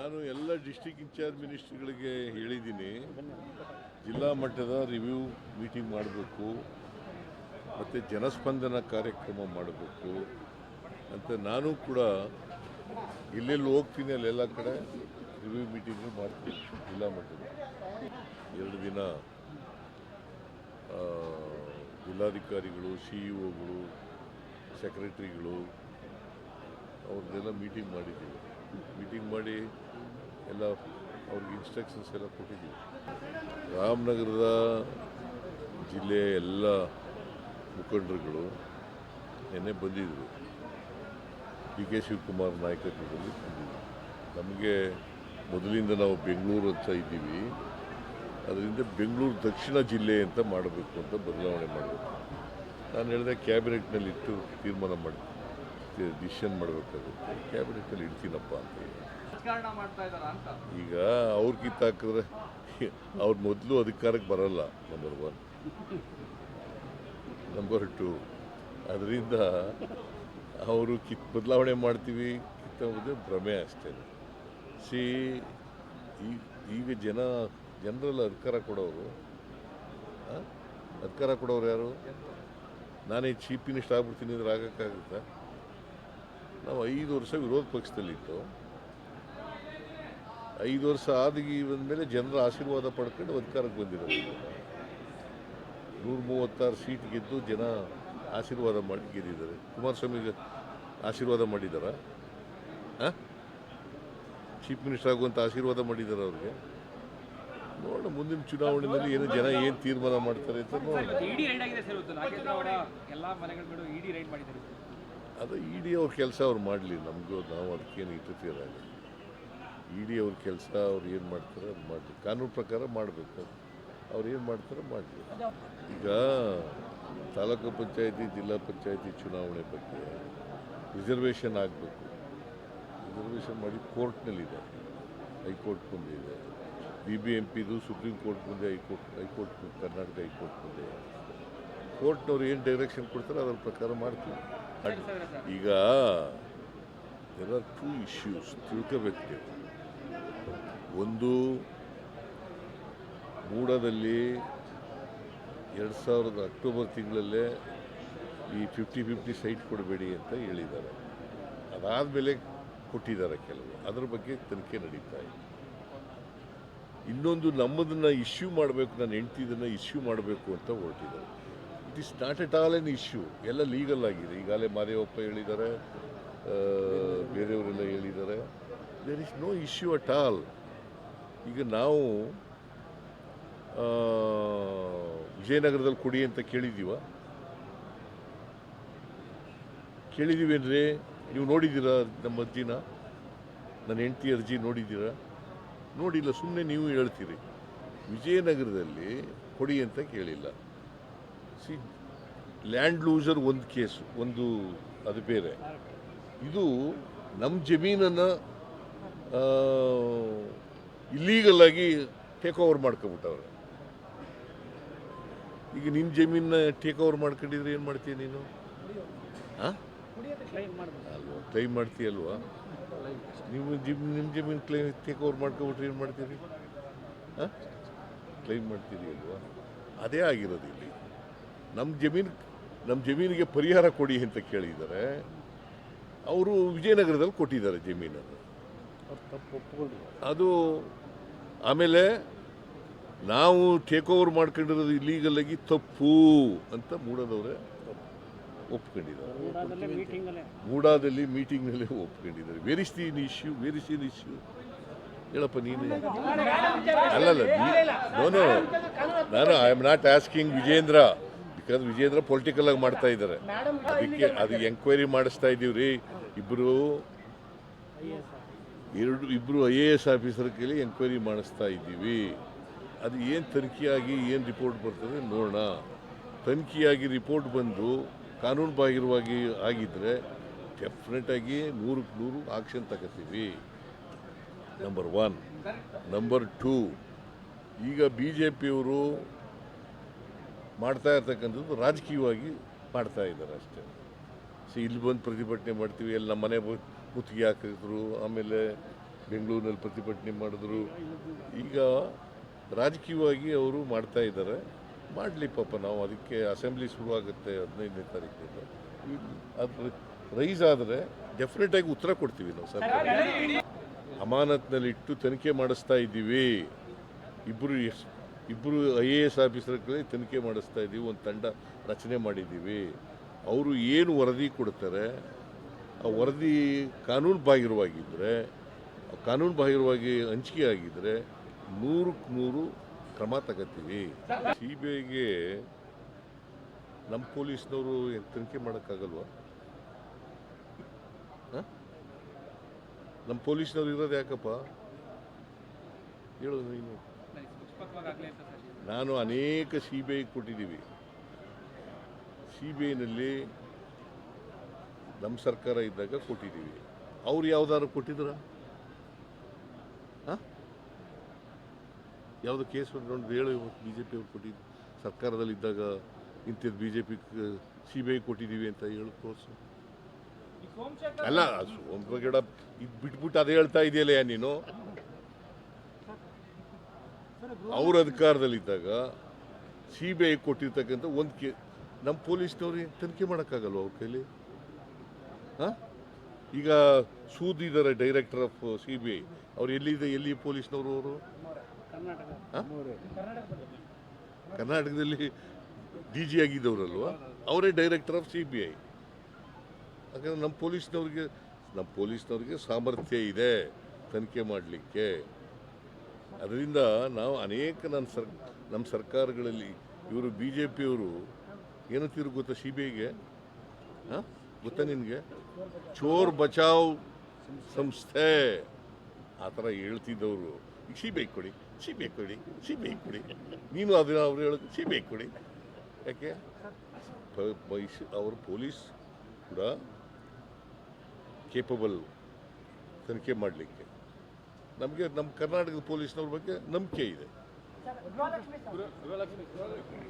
ನಾನು ಎಲ್ಲ district incharge ಮಿನಿಸ್ಟ್ರಿಗಳಿಗೆ ಹೇಳಿದ್ದೀನಿ, ಜಿಲ್ಲಾ ಮಟ್ಟದ ರಿವ್ಯೂ ಮೀಟಿಂಗ್ ಮಾಡಬೇಕು, ಮತ್ತು ಜನಸ್ಪಂದನ ಕಾರ್ಯಕ್ರಮ ಮಾಡಬೇಕು ಅಂತ ನಾನು ಕೂಡ ಇಲ್ಲೆಲ್ಲಿ ಹೋಗ್ತೀನಿ ಅಲ್ಲೆಲ್ಲ ಕಡೆ ರಿವ್ಯೂ ಮೀಟಿಂಗ್ ಮಾಡ್ತೀನಿ ಜಿಲ್ಲಾ ಮಟ್ಟದ. ಎರಡು ದಿನ ಜಿಲ್ಲಾಧಿಕಾರಿಗಳು ಸಿ ಇ ಒಗಳು ಸೆಕ್ರೆಟ್ರಿಗಳು ಅವ್ರನ್ನೆಲ್ಲ ಮೀಟಿಂಗ್ ಮಾಡಿದ್ದೀವಿ. ಮೀಟಿಂಗ್ ಮಾಡಿ ಎಲ್ಲ ಅವ್ರಿಗೆ ಇನ್ಸ್ಟ್ರಕ್ಷನ್ಸ್ ಎಲ್ಲ ಕೊಟ್ಟಿದ್ದೀವಿ. ರಾಮನಗರದ ಜಿಲ್ಲೆಯ ಎಲ್ಲ ಮುಖಂಡರುಗಳು ನಿನ್ನೆ ಬಂದಿದ್ದರು ಡಿ ಕೆ ಶಿವಕುಮಾರ್ ನಾಯಕತ್ವದಲ್ಲಿ ಬಂದಿದ್ದರು ನಮಗೆ ಮೊದಲಿಂದ ನಾವು ಬೆಂಗಳೂರು ಅಂತ ಇದ್ದೀವಿ. ಅದರಿಂದ ಬೆಂಗಳೂರು ದಕ್ಷಿಣ ಜಿಲ್ಲೆ ಅಂತ ಮಾಡಬೇಕು ಅಂತ ಬದಲಾವಣೆ ಮಾಡಬೇಕು. ನಾನು ಹೇಳಿದೆ ಕ್ಯಾಬಿನೆಟ್ನಲ್ಲಿ ಇಟ್ಟು ತೀರ್ಮಾನ ಮಾಡಿ ಡಿಸಿಷನ್ ಮಾಡಬೇಕಾಗುತ್ತೆ. ಕ್ಯಾಬಿನೆಟಲ್ಲಿ ಇಡ್ತೀನಪ್ಪ ಅಂತ ಈಗ ಅವ್ರು ಕಿತ್ತಾಕಿದ್ರೆ ಅವ್ರು ಮೊದಲು ಅಧಿಕಾರಕ್ಕೆ ಬರಲ್ಲ ನಂಬರ್ ಒನ್ ನಂಬರ್ ಟು ಅದರಿಂದ ಅವರು ಕಿತ್ ಬದಲಾವಣೆ ಮಾಡ್ತೀವಿ ಕಿತ್ತ ಭ್ರಮೆ ಅಷ್ಟೇ. ಸಿ ಈಗ ಜನ ಜನರಲ್ಲಿ ಅಧಿಕಾರ ಕೊಡೋರು? ಅಧಿಕಾರ ಕೊಡೋರು ಯಾರು? ನಾನೇ ಚೀಫ್ ಮಿನಿಸ್ಟರ್ ಆಗ್ಬಿಡ್ತೀನಿ ಅಂದ್ರೆ ಆಗಕ್ಕಾಗುತ್ತಾ? ನಾವು ಐದು ವರ್ಷ ವಿರೋಧ ಪಕ್ಷದಲ್ಲಿತ್ತು. ಐದು ವರ್ಷ ಆದಿಗೆ ಬಂದಮೇಲೆ ಜನರ ಆಶೀರ್ವಾದ ಪಡ್ಕೊಂಡು ಅಧಿಕಾರಕ್ಕೆ ಬಂದಿರೋದು. ನೂರ ಮೂವತ್ತಾರು ಸೀಟ್ ಗೆದ್ದು ಜನ ಆಶೀರ್ವಾದ ಮಾಡಿ ಗೆದ್ದಿದ್ದಾರೆ. ಕುಮಾರಸ್ವಾಮಿಗೆ ಆಶೀರ್ವಾದ ಮಾಡಿದಾರ ಚೀಫ್ ಮಿನಿಸ್ಟರ್ ಆಗುವಂಥ ಆಶೀರ್ವಾದ ಮಾಡಿದ್ದಾರೆ ಅವ್ರಿಗೆ? ನೋಡೋಣ, ಮುಂದಿನ ಚುನಾವಣೆಯಲ್ಲಿ ಏನು ಜನ ಏನು ತೀರ್ಮಾನ ಮಾಡ್ತಾರೆ ಅಂತ ಅದು ಇ ಡಿ ಅವ್ರ ಕೆಲಸ ಅವ್ರು ಮಾಡಲಿ ನಮಗೂ ನಾವು ಅದಕ್ಕೇನು ಇಂಟರ್ಫಿಯರ್ ಆಗಲ್ಲ ಇ ಡಿ ಅವ್ರ ಕೆಲಸ ಅವ್ರು ಏನು ಮಾಡ್ತಾರೆ ಅದು ಮಾಡಲಿ. ಕಾನೂನು ಪ್ರಕಾರ ಮಾಡಬೇಕು ಅವ್ರು ಏನು ಮಾಡ್ತಾರೆ ಮಾಡಲಿ. ಈಗ ತಾಲೂಕು ಪಂಚಾಯತಿ, ಜಿಲ್ಲಾ ಪಂಚಾಯತಿ ಚುನಾವಣೆ ಬಗ್ಗೆ ರಿಸರ್ವೇಷನ್ ಆಗಬೇಕು. ರಿಸರ್ವೇಷನ್ ಮಾಡಿ ಕೋರ್ಟ್ನಲ್ಲಿದೆ ಹೈಕೋರ್ಟ್ ಮುಂದೆ ಇದೆ. ಬಿ ಬಿ ಎಂ ಪಿದು ಸುಪ್ರೀಂ ಕೋರ್ಟ್ ಮುಂದೆ high court high court Karnataka high court ಮುಂದೆ. ಕೋರ್ಟ್ನವ್ರು ಏನು ಡೈರೆಕ್ಷನ್ ಕೊಡ್ತಾರೆ ಅದರ ಪ್ರಕಾರ ಮಾಡ್ತೀವಿ. ಈಗ ದೇರ್ ಆರ್ ಟೂ ಇಶ್ಯೂಸ್ ತಿಳ್ಕೋಬೇಕು. ಒಂದು, ಮೂಡದಲ್ಲಿ ಎರಡು ಸಾವಿರದ ಅಕ್ಟೋಬರ್ ತಿಂಗಳಲ್ಲೇ ಈ ಫಿಫ್ಟಿ ಫಿಫ್ಟಿ ಸೈಟ್ ಕೊಡಬೇಡಿ ಅಂತ ಹೇಳಿದ್ದಾರೆ. ಅದಾದಮೇಲೆ ಕೊಟ್ಟಿದ್ದಾರೆ ಕೆಲವು. ಅದರ ಬಗ್ಗೆ ತನಿಖೆ ನಡೀತಾ ಇದೆ. ಇನ್ನೊಂದು ನಮ್ಮದನ್ನು ಇಶ್ಯೂ ಮಾಡಬೇಕು, ನನ್ನ ಹೆಂಡ್ತಿದನ್ನು ಇಶ್ಯೂ ಮಾಡಬೇಕು ಅಂತ ಹೊರಟಿದ್ದಾರೆ. It is not at all an issue ಎಲ್ಲ ಲೀಗಲ್ ಆಗಿದೆ. ಈಗಾಗಲೇ ಮಾದೇವಪ್ಪ ಹೇಳಿದ್ದಾರೆ ಬೇರೆಯವರೆಲ್ಲ ಹೇಳಿದ್ದಾರೆ. There is no issue at all ಈಗ ನಾವು ವಿಜಯನಗರದಲ್ಲಿ ಕೊಡಿ ಅಂತ ಕೇಳಿದ್ದೀವ. ಅಂದರೆ ನೀವು ನೋಡಿದ್ದೀರಾ ನಮ್ಮ ಅರ್ಜಿನ? ನನ್ನ ಹೆಂಡತಿ ಅರ್ಜಿ ನೋಡಿದ್ದೀರಾ? ನೋಡಿಲ್ಲ ಸುಮ್ಮನೆ ನೀವು ಹೇಳ್ತೀರಿ. ವಿಜಯನಗರದಲ್ಲಿ ಕೊಡಿ ಅಂತ ಕೇಳಿಲ್ಲ. ಸಿ, ಲ್ಯಾಂಡ್ ಲೂಸರ್ ಒಂದು ಕೇಸು, ಒಂದು ಅದು ಬೇರೆ. ಇದು ನಮ್ಮ ಜಮೀನನ್ನು ಇಲ್ಲೀಗಲ್ ಆಗಿ ಟೇಕ್ ಓವರ್ ಮಾಡ್ಕೊಬಿಟ್ಟವ್ರೆ ಈಗ ನಿನ್ನ ಜಮೀನ ಟೇಕ್ ಓವರ್ ಮಾಡ್ಕೊಂಡಿದ್ರೆ ಏನು ಮಾಡ್ತೀಯ ನೀನು? ಹಾಂ ಅಲ್ವಾ ಕ್ಲೈಮ್ ಮಾಡ್ತೀಯಲ್ವಾ ನೀವು ಜಿಮ್ ನಿಮ್ಮ ಜಮೀನು ಕ್ಲೈಮ್ ಟೇಕ್ ಓವರ್ ಮಾಡ್ಕೊಬಿಟ್ರೆ ಏನು ಮಾಡ್ತೀರಿ? ಹಾಂ ಕ್ಲೈಮ್ ಮಾಡ್ತೀರಿ ಅಲ್ವಾ? ಅದೇ ಆಗಿರೋದು ಇಲ್ಲಿ. ನಮ್ಮ ಜಮೀನು ನಮ್ಮ ಜಮೀನಿಗೆ ಪರಿಹಾರ ಕೊಡಿ ಅಂತ ಕೇಳಿದ್ದಾರೆ ಅವರು ವಿಜಯನಗರದಲ್ಲಿ ಕೊಟ್ಟಿದ್ದಾರೆ ಜಮೀನನ್ನು ಅದು ಆಮೇಲೆ ನಾವು ಟೇಕ್ ಓವರ್ ಮಾಡ್ಕೊಂಡಿರೋದು ಇಲ್ಲೀಗಲ್ ಆಗಿ ತಪ್ಪು ಅಂತ ಮೂಡದವ್ರೆ ಒಪ್ಕೊಂಡಿದ್ದಾರೆ ಮೂಡಾದಲ್ಲಿ ಮೀಟಿಂಗ್ನಲ್ಲೇ ಒಪ್ಕೊಂಡಿದ್ದಾರೆ where is the issue where is in issue ಹೇಳಪ್ಪ ನೀನು ಅಲ್ಲಲ್ಲ ನೋ ನೋ ನಾನು I am not asking Vijendra because Vijendra political ಆಗಿ ಮಾಡ್ತಾ ಇದ್ದಾರೆ ಅದಕ್ಕೆ ಅದು ಎಂಕ್ವೈರಿ ಮಾಡಿಸ್ತಾ ಇದ್ದೀವಿ ರೀ ಇಬ್ಬರು ಎರಡು ಇಬ್ಬರು ಐ ಎ ಎಸ್ ಆಫೀಸರ್ ಕೇಳಿ ಎಂಕ್ವೈರಿ ಮಾಡಿಸ್ತಾ ಇದ್ದೀವಿ. ಅದು ಏನು ತನಿಖೆಯಾಗಿ ಏನು ರಿಪೋರ್ಟ್ ಬರ್ತದೆ ನೋಡೋಣ. ತನಿಖೆಯಾಗಿ ರಿಪೋರ್ಟ್ ಬಂದು ಕಾನೂನು ಬಾಹಿರವಾಗಿ ಆಗಿದ್ದರೆ ಡೆಫಿನೆಟಾಗಿ ನೂರಕ್ಕೆ ನೂರು ಆಕ್ಷನ್ ತಗೋತೀವಿ. ನಂಬರ್ ಒನ್ ನಂಬರ್ ಟೂ ಈಗ ಬಿ ಜೆ ಪಿಯವರು ಮಾಡ್ತಾ ಇರ್ತಕ್ಕಂಥದ್ದು ರಾಜಕೀಯವಾಗಿ ಮಾಡ್ತಾ ಇದ್ದಾರೆ ಅಷ್ಟೇ. ಸೊ, ಇಲ್ಲಿ ಬಂದು ಪ್ರತಿಭಟನೆ ಮಾಡ್ತೀವಿ, ಎಲ್ಲ ಮನೆ ಮುತ್ತಿಗೆ ಹಾಕಿದ್ರು, ಆಮೇಲೆ ಬೆಂಗಳೂರಿನಲ್ಲಿ ಪ್ರತಿಭಟನೆ ಮಾಡಿದ್ರು. ಈಗ ರಾಜಕೀಯವಾಗಿ ಅವರು ಮಾಡ್ತಾ ಇದ್ದಾರೆ. ಮಾಡಲಿ ಪಾಪ ನಾವು, ಅದಕ್ಕೆ ಅಸೆಂಬ್ಲಿ ಶುರುವಾಗುತ್ತೆ ಹದಿನೈದನೇ ತಾರೀಕಿನಿಂದ ಅದು ರೈಸ್ ಆದರೆ ಡೆಫಿನೆಟಾಗಿ ಉತ್ತರ ಕೊಡ್ತೀವಿ ನಾವು ಸರ್ ಅಮಾನತ್ನಲ್ಲಿ ಇಟ್ಟು ತನಿಖೆ ಮಾಡಿಸ್ತಾ ಇದ್ದೀವಿ. ಇಬ್ಬರು ಇಬ್ಬರು ಐ ಎ ಎಸ್ ಆಫೀಸರ್ಗಳೇ ತನಿಖೆ ಮಾಡಿಸ್ತಾ ಇದ್ದೀವಿ ಒಂದು ತಂಡ ರಚನೆ ಮಾಡಿದ್ದೀವಿ. ಅವರು ಏನು ವರದಿ ಕೊಡ್ತಾರೆ, ಆ ವರದಿ ಕಾನೂನು ಬಾಹಿರವಾಗಿದ್ದರೆ, ಕಾನೂನು ಬಾಹಿರವಾಗಿ ಹಂಚಿಕೆ ಆಗಿದ್ದರೆ ನೂರಕ್ಕೆ ನೂರು ಕ್ರಮ ತಗೋತೀವಿ. ಸಿ ಬಿ ಐಗೆ ನಮ್ಮ ಪೊಲೀಸ್ನವರು ತನಿಖೆ ಮಾಡೋಕ್ಕಾಗಲ್ವಾ? ನಮ್ಮ ಪೊಲೀಸ್ನವ್ರು ಇರೋದು ಯಾಕಪ್ಪ? ಹೇಳೋದು ನೀನು. ನಾನು ಅನೇಕ ಸಿ ಕೊಟ್ಟಿದ್ದೀವಿ. ಸಿ ಬಿ ನಮ್ಮ ಸರ್ಕಾರ ಇದ್ದಾಗ ಕೊಟ್ಟಿದ್ದೀವಿ. ಅವ್ರು ಯಾವ್ದಾದ್ರು ಕೊಟ್ಟಿದ್ರ? ಯಾವುದು ಕೇಸ್ ನೋಡಿ, ಹೇಳು ಬಿ ಜೆ ಪಿ ಅವ್ರು ಕೊಟ್ಟಿದ್ದು ಸರ್ಕಾರದಲ್ಲಿ ಇದ್ದಾಗ ಇಂಥದ್ದು B J P C B I ಕೊಟ್ಟಿದ್ದೀವಿ ಅಂತ ಹೇಳು, ತೋರಿಸು. ಅಲ್ಲ ಸೋಮಗಡ ಇದು ಬಿಟ್ಬಿಟ್ಟು ಅದೇ ಹೇಳ್ತಾ ಇದೆಯಲ್ಲ ನೀನು? ಅವ್ರ ಅಧಿಕಾರದಲ್ಲಿದ್ದಾಗ ಸಿ ಬಿ ಐ ಕೊಟ್ಟಿರ್ತಕ್ಕಂಥ ಒಂದು ಕೇ ನಮ್ಮ ಪೊಲೀಸ್ನವ್ರಿಗೆ ತನಿಖೆ ಮಾಡೋಕ್ಕಾಗಲ್ಲ ಅವ್ರ ಕೈಲಿ? ಹಾಂ? ಈಗ ಸೂದ್ ಇದ್ದಾರೆ director of C B I ಅವ್ರು ಎಲ್ಲಿದೆ ಎಲ್ಲಿ ಪೊಲೀಸ್ನವರು ಅವರು? ಕರ್ನಾಟಕದಲ್ಲಿ. ಡಿ ಜಿ ಆಗಿದ್ದವರಲ್ವ? ಅವರೇ director of C B I ಯಾಕಂದ್ರೆ ನಮ್ಮ ಪೊಲೀಸ್ನವ್ರಿಗೆ ನಮ್ಮ ಪೊಲೀಸ್ನವ್ರಿಗೆ ಸಾಮರ್ಥ್ಯ ಇದೆ ತನಿಖೆ ಮಾಡಲಿಕ್ಕೆ. ಅದರಿಂದ ನಾವು ಅನೇಕ ನನ್ನ ಸರ್ ನಮ್ಮ ಸರ್ಕಾರಗಳಲ್ಲಿ ಇವರು ಬಿ ಜೆ ಪಿಯವರು ಏನಂತೀರು ಗೊತ್ತಾ ಸಿ ಬಿ ಐಗೆ ಹಾಂ? ಗೊತ್ತಾ ನಿನಗೆ? ಚೋರ್ ಬಚಾವ್ ಸಂಸ್ಥೆ. ಆ ಥರ ಹೇಳ್ತಿದ್ದವರು. ಈಗ ಸಿ ಬಿ ಐ ಕೊಡಿ ಸಿ ಬಿ ಐ ಕೊಡಿ ಸಿ ಬಿ ಐ ಕೊಡಿ. ನೀನು ಅದನ್ನ ಅವ್ರು ಹೇಳೋದು ಸಿ ಬಿ ಐ ಕೊಡಿ ಯಾಕೆ ಅವರು ಪೊಲೀಸ್ ಕೂಡ ಕೇಪಬಲ್ ತನಿಖೆ ಮಾಡಲಿಕ್ಕೆ. ನಮಗೆ ನಮ್ಮ ಕರ್ನಾಟಕದ ಪೊಲೀಸ್ನವ್ರ ಬಗ್ಗೆ ನಂಬಿಕೆ ಇದೆ. ಗೃಹಲಕ್ಷ್ಮಿ.